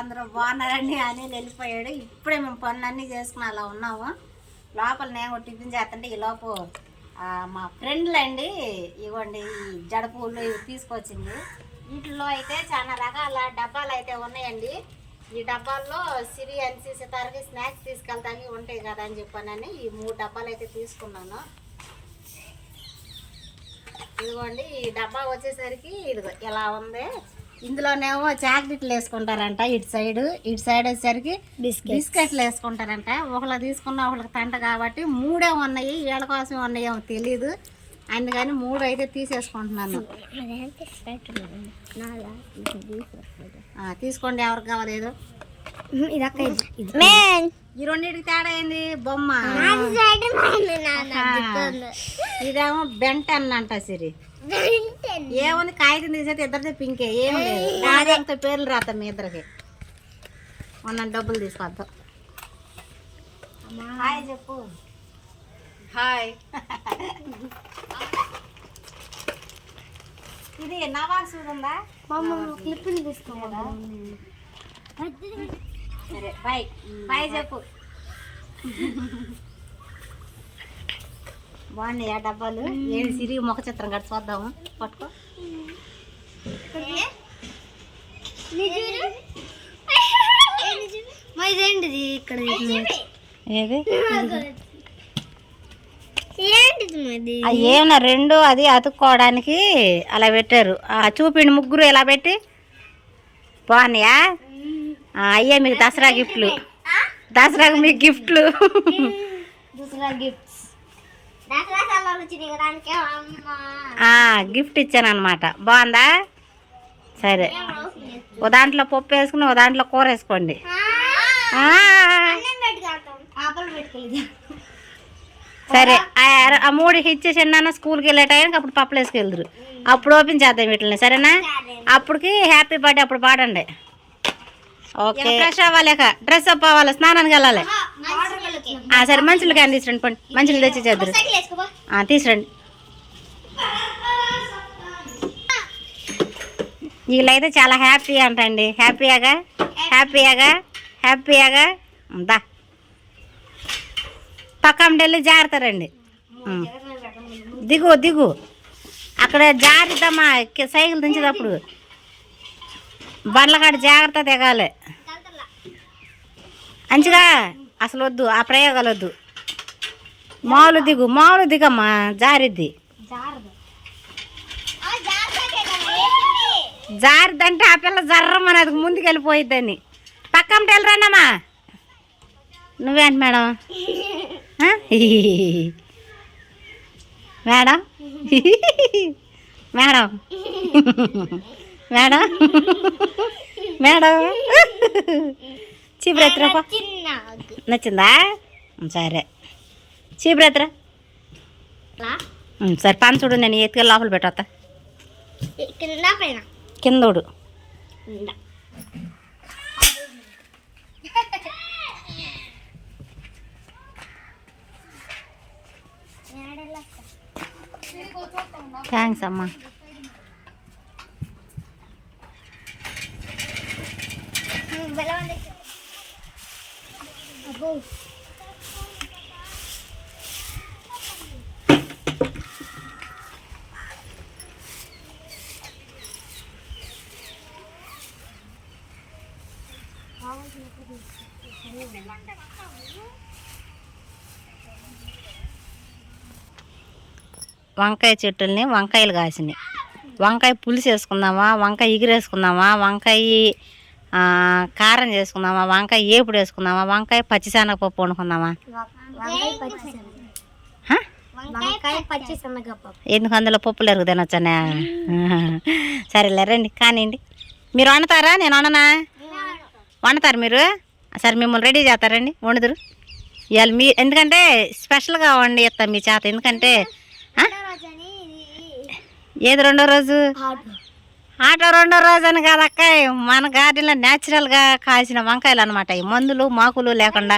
అందరు అందరూ బాగున్నారండి. అని వెళ్ళిపోయాడు. ఇప్పుడే మేము పనులన్నీ చేసుకుని అలా ఉన్నాము. లోపల నేను ఒక టిఫిన్ చేస్తుంటే ఈ లోపు మా ఫ్రెండ్లు అండి ఇవ్వండి ఈ జడపూలు ఇవి తీసుకొచ్చింది. వీటిలో అయితే చాలా రకాల డబ్బాలు అయితే ఉన్నాయండి. ఈ డబ్బాల్లో సిరి అన్సి సితారకి స్నాక్స్ తీసుకెళ్తానికి ఉంటాయి కదా అని చెప్పానని ఈ మూడు డబ్బాలు అయితే తీసుకున్నాను. ఇదిగోండి ఈ డబ్బా వచ్చేసరికి ఇదిగో ఇలా ఉంది. ఇందులోనేమో చాక్లెట్లు వేసుకుంటారంట ఇటు సైడ్. ఇటు సైడ్ వచ్చేసరికి బిస్కెట్లు వేసుకుంటారంట. ఒకళ్ళు తీసుకున్న ఒకళ్ళకి తంట కాబట్టి మూడే ఉన్నాయి ఏళ్ళ కోసం ఉన్నాయేమో తెలీదు. అందుకని మూడు అయితే తీసేసుకుంటున్నాను. ఆ, తీసుకోండి ఎవరికి కావాలేదు. ఈ రెండింటికి తేడా ఏంది? బొమ్మ. ఇదేమో బెంట అన్నంట సిరి. ఏముంది? కాగితం తీసేది ఇద్దరిది పింకే. ఏం లేదు. కాగితంతో పేర్లు రాత మీ ఇద్దరికి. ఉన్న డబ్బులు తీసుకొద్దాం హాయ్ చెప్పు. హాయ్. ఇది నవాజ్ ఉందా? క్లిప్పింగ్ తీసుకోదా సరే బాయ్. బాయ్ చెప్పు. బాగున్నాయి ఆ డబ్బాలు ఏది సిరి ముఖ చిత్రం కట్టి చూద్దాము. పట్టుకో. ఇదేంటిది ఇక్కడ ఏది? ఏమన్నా రెండు అది అతుక్కోవడానికి అలా పెట్టారు. ఆ, చూపిండి ముగ్గురు ఇలా పెట్టి? బాగున్నాయా? ఆ, అయ్యే మీకు దసరా గిఫ్ట్లు. దసరాకు మీకు గిఫ్ట్లు. దసరా గిఫ్ట్స్ దసరా సెలవులు వచ్చినాయి కదా దానికే అమ్మ ఆ, గిఫ్ట్ ఇచ్చాను అనమాట బాగుందా? సరే. ఓ దాంట్లో పప్పు వేసుకుని ఓ దాంట్లో కూర వేసుకోండి. సరే ఆ మూడు ఇచ్చేసి నాన్న స్కూల్కి వెళ్ళే టైంకి అప్పుడు పప్పులు వేసుకెళ్దురు. అప్పుడు ఓపెన్ చేద్దాం వీటిని సరేనా? అప్పటికి హ్యాపీ బర్త్డే అప్పుడు పాడండి. ఓకే. ఫ్రెష్ అవ్వాలేక. డ్రెస్ అప్ అవ్వాలి స్నానానికి వెళ్ళాలి. ఆ, సరే మంచులు కానీ తీసురండి పండి. మంచులు తెచ్చి చేద్దరు తీసురండి. వీళ్ళైతే చాలా హ్యాపీ అంటండి. హ్యాపీగా హ్యాపీగా హ్యాపీగా దా. పక్కన వెళ్ళి జారుతారండి. దిగు దిగు. అక్కడ జారిద్దామా సైకిల్ దించేటప్పుడు. బండ్ల కాడ జాగ్రత్త దిగాలి మంచిగా అసలు వద్దు ఆ ప్రయోగాలు వద్దు. మామూలు దిగు మామూలు దిగమ్మా జారిద్ది. జారిద్దంటే ఆ పిల్ల జర్రమని అది ముందుకు వెళ్ళిపోయిద్దని పక్కన వెళ్ళరానమ్మా నువ్వేంటి madam? Madam? Madam? Madam? Madam? చీపురెత్తరా నచ్చిందా? సరే. చీపురెత్తరా సరే పని చూడు నేను ఎత్తుకెళ్ళి లోపల పైన? కిందోడు థ్యాంక్స్ అమ్మా. వంకాయ చెట్టుల్ని వంకాయలు కాసినాయి. వంకాయ పులుసు వేసుకుందామా వంకాయ ఎగిరేసుకుందామా వంకాయ కారం చేసుకుందామా వంకాయ ఏపుడు వేసుకుందామా వంకాయ పచ్చిశనగపప్పు వండుకుందామా? ఎందుకు అందులో పప్పులు ఎరుగు తినొచ్చనే సరేలే రండి కానివ్వండి. మీరు వండుతారా? నేను వండనా? వండుతారు మీరు? సరే మిమ్మల్ని రెడీ చేస్తారండి. వండుదురు. ఇవాళ మీ ఎందుకంటే స్పెషల్గా వండి ఇస్తాం మీ చేత. ఎందుకంటే ఏది రెండో రోజు? ఆటో రెండో రోజు అని కాదక్క మన గార్డెన్లో న్యాచురల్గా కాసిన వంకాయలు అనమాట ఈ మందులు మాకులు లేకుండా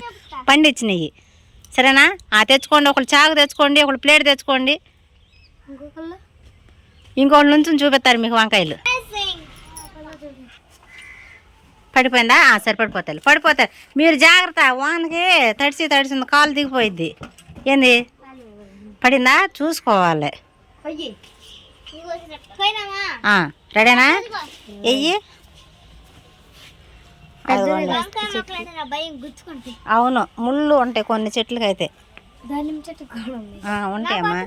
పండించినవి సరేనా? ఆ తెచ్చుకోండి ఒకళ్ళు చాకు తెచ్చుకోండి ఒకళ్ళు ప్లేట్ తెచ్చుకోండి. ఇంకొకళ్ళు ఇంకోళ్ళు నుంచి చూపిస్తారు మీకు వంకాయలు. పడిపోయిందా? సరే పడిపోతారు పడిపోతారు మీరు జాగ్రత్త వానికి తడిసి తడిసింది కాలు దిగిపోయింది ఏంది? పడిందా? చూసుకోవాలి. రెడీనా? వెయ్యి అవును ముళ్ళు ఉంటాయి కొన్ని చెట్లకి అయితే ఉంటాయమ్మా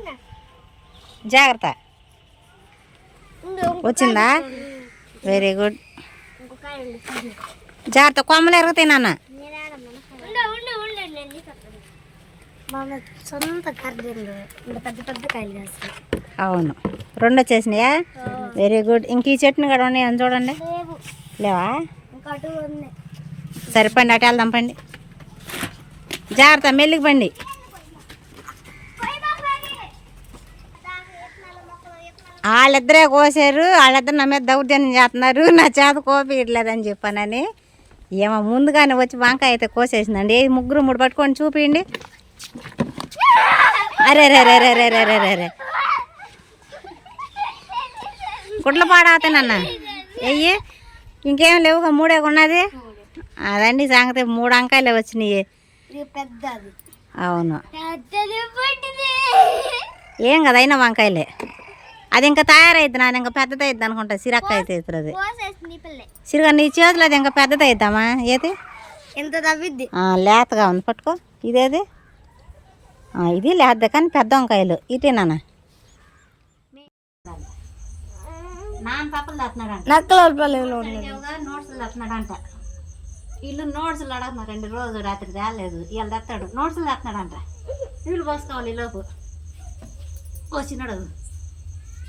జాగ్రత్త. వచ్చిందా? వెరీ గుడ్ జాగ్రత్త కొమ్మలు ఎరుగుతాయి నాన్న. అవును. రెండు వచ్చేసినాయా? వెరీ గుడ్ ఇంక ఈ చెట్టుని కూడా ఉన్నాయని చూడండి. లేవా. సరిపండి అటు వెళ్దాం పండి. జాగ్రత్త మెల్లికి పండి. వాళ్ళిద్దరే కోసారు వాళ్ళిద్దరు నా మీద దౌర్జన్యం చేస్తున్నారు నా చేత కోపియట్లేదని చెప్పానని. ఏమో ముందుగానే వచ్చి వంకాయ అయితే కోసేసిందండి. ఏ ముగ్గురు మూడు పట్టుకొని చూపించండి అరే రే రే రే రే రే రే రే రే గుడ్ల పాడవుతానన్న వెయ్యి ఇంకేం లేవుగా మూడే ఉన్నది అదండి సంగతి మూడు అంకాయలే వచ్చినాయి. అవును. ఏం కదా అయినా వంకాయలే. అది ఇంకా తయారైద్ది నాన్న ఇంకా పెద్దదైద్ది అనుకుంటా. సిరక్క అయితే అవుతుంది సిరుగా నీ చేతిలో అది ఇంకా పెద్దదైద్దామా? ఏది? ఎంత తవ్విద్ది? ఆ, లేతగా ఉంది పట్టుకో. ఇదేది? ఆ, ఇది లేద్దా కానీ పెద్ద వంకాయలు. ఇటే నాన్న. నాన్న పక్కన తెస్తున్నాడంట నక్కలపల్లిలో నోట్స్ తెస్తున్నాడంట వీళ్ళు నోట్స్ అడగతున్నారు రెండు రోజు రాత్రి తేలేదు వీళ్ళు తెస్తాడు. నోట్స్ తెస్తున్నాడంట నీళ్ళు పోసుకోవాలి ఈ లోపు. వచ్చినాడు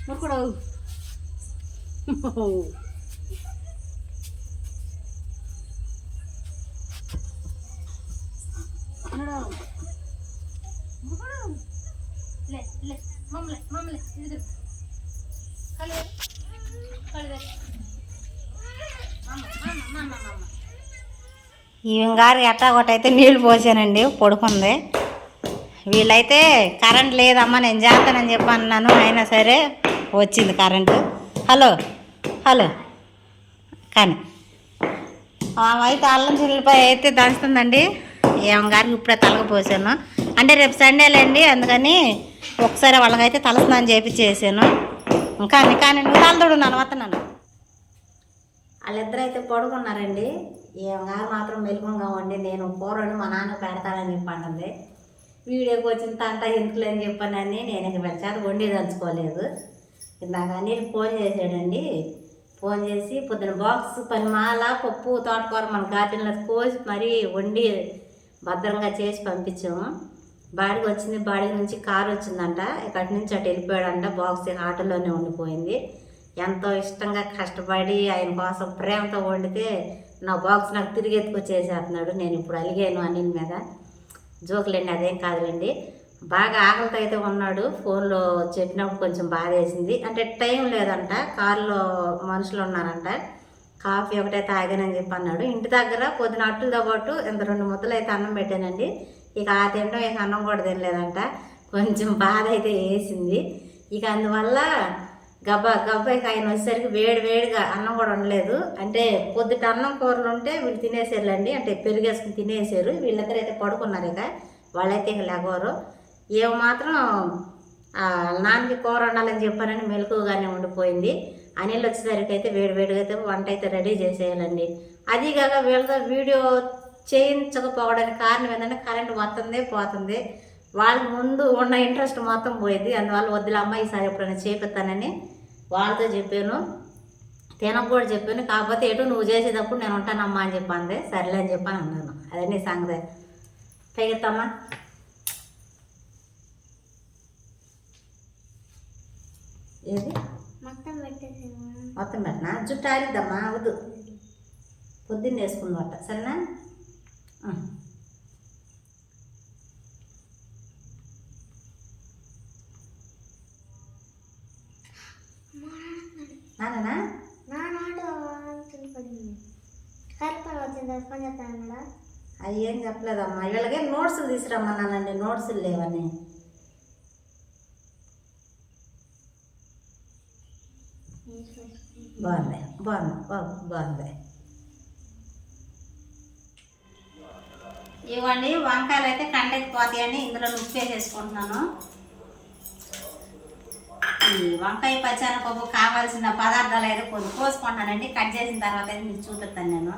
మురుకుడు ఈ గారు ఎట్టా ఒకటైతే నీళ్ళు పోసానండి పడుకుంది. వీళ్ళైతే కరెంట్ లేదమ్మా నేను చేస్తానని చెప్పి అన్నాను అయినా సరే. వచ్చింది కరెంటు. Hello hello. కానీ అయితే అల్లం చిల్లిపాయ అయితే దంచుతుందండి ఏం గారికి ఇప్పుడే తలకపోసాను అంటే రేపు సండేలేండి అందుకని ఒకసారి వాళ్ళకైతే తలస్నానం చేపించేసాను కానీ కానీ నువ్వు తలదోడు నన్ను వస్తున్నాను వాళ్ళిద్దరు అయితే పడుకున్నారండి. ఏమగారు మాత్రం మెలుగుగా ఉండి నేను కూరని మా నాన్న పెడతానని చెప్పండి వీడియోకి వచ్చిన తంట ఎందుకులేని చెప్పానని నేను ఇంక వీళ్ళ వండి దంచుకోలేదు ఇందాక అనిల్ ఫోన్ చేశాడండి. ఫోన్ చేసి పొద్దున బాక్స్ పని మాల పప్పు తోటకూర మన గార్డెన్లో కోసి మరీ వండి భద్రంగా చేసి పంపించాము. బాడికి వచ్చింది బాడికి నుంచి కారు వచ్చిందంట. ఇక్కడి నుంచి అటు వెళ్ళిపోయాడంట. బాక్స్ ఆటోలోనే ఉండిపోయింది. ఎంతో ఇష్టంగా కష్టపడి ఆయన కోసం ప్రేమతో వండితే నా బాక్స్ నాకు తిరిగి ఎత్తుకొచ్చేసేస్తున్నాడు. నేను ఇప్పుడు అలిగాను అనిల్ మీద. జోకులండి అదేం కాదులేండి. బాగా ఆకలితో అయితే ఉన్నాడు. ఫోన్లో చెప్పినప్పుడు కొంచెం బాధ వేసింది అంటే టైం లేదంట. కారులో మనుషులు ఉన్నారంట. కాఫీ ఒకటే తాగానని చెప్పి అన్నాడు. ఇంటి దగ్గర పొద్దున అట్టులతో పాటు ఇంత రెండు ముద్దలు అయితే అన్నం పెట్టానండి. ఇక ఆ తినడం ఇక అన్నం కూడా తినలేదంట. కొంచెం బాధ అయితే వేసింది. ఇక అందువల్ల గబ్బా గబ్బాయికి ఆయన వచ్చేసరికి వేడి వేడిగా అన్నం కూడా ఉండలేదు అంటే పొద్దుట అన్నం కూరలు ఉంటే వీళ్ళు తినేసారులేండి. అంటే పెరిగేసుకుని తినేసారు. వీళ్ళిద్దరు అయితే పడుకున్నారు ఇక. వాళ్ళైతే ఇక లేగోరు ఏమో మాత్రం నాన్నకి కూర వండాలని చెప్పానని మెలకుగానే ఉండిపోయింది. అనిల్ వచ్చేసరికి అయితే వేడి వేడిగా అయితే వంట అయితే రెడీ చేసేయాలండి. అది కాక వీళ్ళతో వీడియో చేయించకపోవడానికి కారణం ఏంటంటే కరెంట్ మొత్తందే పోతుంది. వాళ్ళకి ముందు ఉన్న ఇంట్రెస్ట్ మొత్తం పోయింది. అందువల్ల వద్దులే అమ్మ ఈసారి ఎప్పుడైనా చేపిస్తానని వాళ్ళతో చెప్పాను. తినకు కూడా చెప్పాను. కాకపోతే ఎటు నువ్వు చేసేటప్పుడు నేను ఉంటానమ్మా అని చెప్పండి సరేలే అని చెప్పాను అన్నాను. అదే నీ సంగతి. పెగెత్తమ్మా ఏది? మొత్తం పెట్టేసి మొత్తం పెట్టినా? జుట్టు ఆరిద్దమ్మా? అవదు పొద్దున్న వేసుకుందట సరేనా? నానా ఏం చెప్పలేదమ్మా. వీళ్ళకే నోట్స్ తీసురమ్మన్నానండి నోట్స్ లేవని. బాగుంది బాగుంది బాగుంది. ఇవ్వండి వంకాయలు అయితే కండెక్కి పోతాయని ఇందులో ఉప్పు వేసేసుకుంటున్నాను ఈ వంకాయ పచ్చనపప్పు కావాల్సిన పదార్థాలు అయితే కొన్ని కోసుకుంటానండి కట్ చేసిన తర్వాత అయితే మీకు చూపిస్తాను నేను.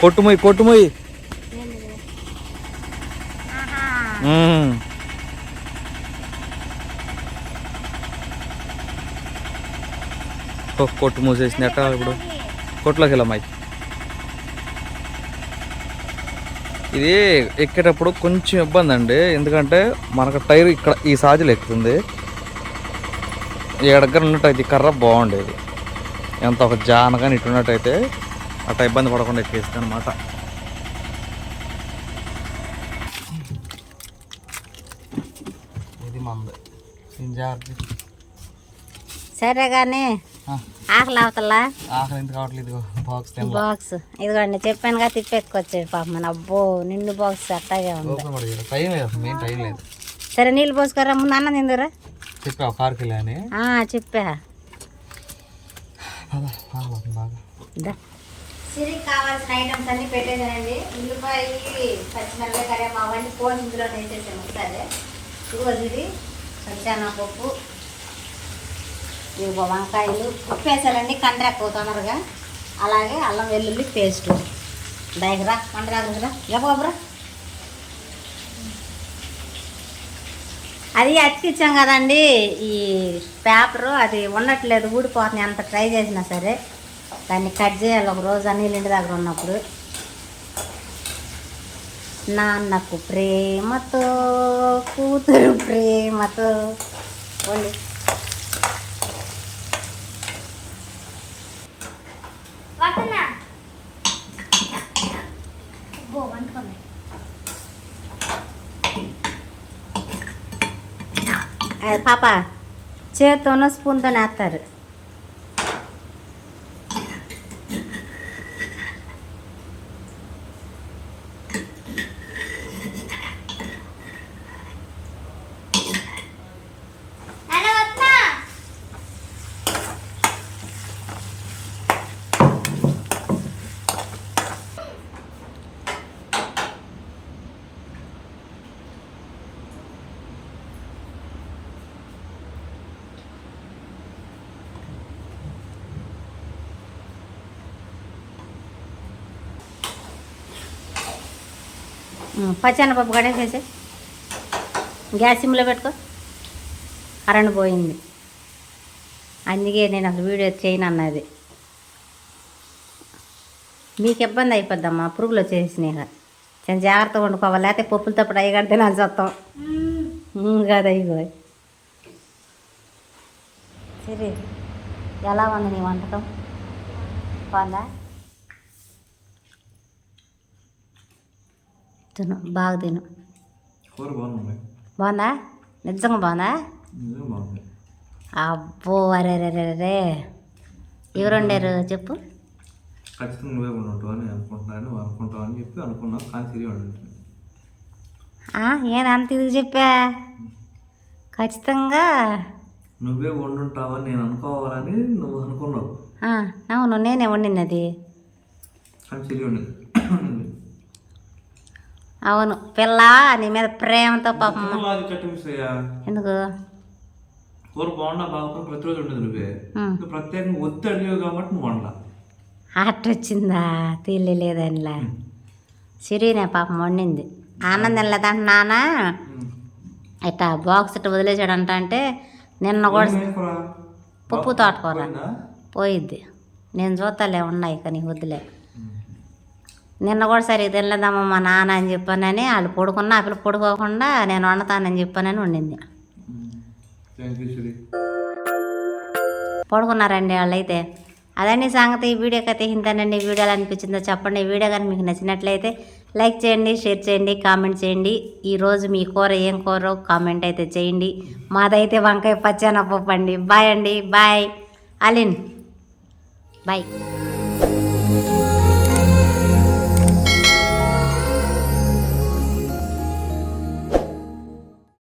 కొట్టుమోయి కొట్టుమోయి. కొట్టు మూసేసింది ఎక్కడ ఇప్పుడు. కొట్టులోకి వెళ్ళమ్మాయి ఇది. ఎక్కేటప్పుడు కొంచెం ఇబ్బంది అండి. ఎందుకంటే మనకు టైర్ ఇక్కడ ఈ సాజులు ఎక్కుతుంది. ఈ దగ్గర ఉన్నట్టయితే కర్ర బాగుండేది. ఎంత ఒక జానగాని ఇటు ఉన్నట్టయితే అట్లా ఇబ్బంది పడకుండా ఎక్కేస్తుంది అనమాట ఇది మంది. సరే కానీ ఆకలి అవతలా? ఆకలి ఇదిగో బాక్స్ బాక్స్. ఇదిగోండి చెప్పానుగా తిప్పెత్తుకొచ్చాడు పాప. మన అబ్బో నిండు బాక్స్ అట్టాగే ఉంది. టైం లేదు మెయిన్ టైం లేదు. సరే నీళ్ళు పోసుకోరా? ముందు అన్నం తిందురా. చెప్పావు కారుకి వెళ్ళా అని? ఆ, చెప్పా. బాగా. చిరికి కావాల్సిన ఐటమ్స్ అన్ని పెట్టేసానండి ఉల్లిపాయ పచ్చిమిరపకాయ కరివేపాకు అవన్నీ కోసి ఇందులో వేసేసాము సరే ఇదిగో ఇది పచ్చానపప్పు ఇదిగో వంకాయలు ఉప్పు వేసాలండి కండ్రాకు తొందరగా. అలాగే అల్లం వెల్లుల్లి పేస్టు. దగ్గర కండ్రాకురా గబగబరా అది అతికిచ్చాం కదండి. ఈ పేపరు అది ఉండట్లేదు ఊడిపోతుంది ఎంత ట్రై చేసినా సరే. దాన్ని కట్ చేయాలి. ఒక రోజు ఇంటి దగ్గర ఉన్నప్పుడు నాన్నకు ప్రేమతో కూతురు ప్రేమతో ఓన్లీ పాప చేత్తోనో స్పూన్తో వేస్తారు. పచ్చెనపప్పు కడేసేసే గ్యాస్ సిమ్లో పెట్టుకో. కరెంట్ పోయింది. అందుకే నేను అసలు వీడియో చేయను అన్నది మీకు ఇబ్బంది అయిపోద్దమ్మా పురుగులు వచ్చేసినాయి చాలా జాగ్రత్తగా వండుకోవాలి లేకపోతే పప్పులతో తప్పుడు అయ్యి కడితే నాకు చస్తాం కదా ఇగో సరే ఎలా ఉంది నీ వంటకం? బాగుందా? తిను బాగా తిను. కూర బాగుంది నిజంగా బాగుందా? అబ్బో అరే రే రే రే ఎవరు వండారు చెప్పు? ఖచ్చితంగా నువ్వే ఉండి ఉంటావు అని అనుకుంటున్నాను అనుకుంటావు అని చెప్పి అనుకున్నావు కానీ ఏం అంత ఇది చెప్పా? ఖచ్చితంగా. నువ్వే వండుంటావని నేను అనుకోవాలని నువ్వు అనుకున్నావు. అవును నేనే వండింది అది కానీ అవును. పిల్ల నీ మీద ప్రేమతో పాపం. ఎందుకు? కూర బాగుండా బాగుండా ప్రతిరోజు ఉండదు నువ్వే. నువ్వు ప్రత్యేకంగా ఒత్తి అడిగావు కాబట్టి నువ్వు వచ్చిందా తెలియలేదనిలా సిరినే పాపం వండింది. ఆనందం లేదంట నాన్న ఇట్లా బాక్స్ ఇట్లా వదిలేసాడంట అంటే నిన్న కూడా? పప్పు తోటకూర. పోయిందా? పోయిద్ది. నేను చూస్తాలే ఉన్నాయి కానీ వద్దులే. నిన్న కూడా సరిగ్గా తినలేదమ్మా మా నాన్న అని చెప్పానని వాళ్ళు పడుకున్నా ఆ పిల్ల పడుకోకుండా నేను వండుతానని చెప్పానని వండింది. పడుకున్నారండి వాళ్ళు అయితే అదండి సంగతి ఈ వీడియోకి అయితే ఇంతేనండి. ఈ వీడియోలు అనిపించిందో చెప్పండి. ఈ వీడియో కానీ మీకు నచ్చినట్లయితే లైక్ చేయండి షేర్ చేయండి కామెంట్ చేయండి. ఈరోజు మీ కూర ఏం కూర కామెంట్ అయితే చేయండి. మాదైతే వంకాయ పచ్చానపప్పు అండి బాయ్ అండి. బాయ్. అలిన్. బాయ్.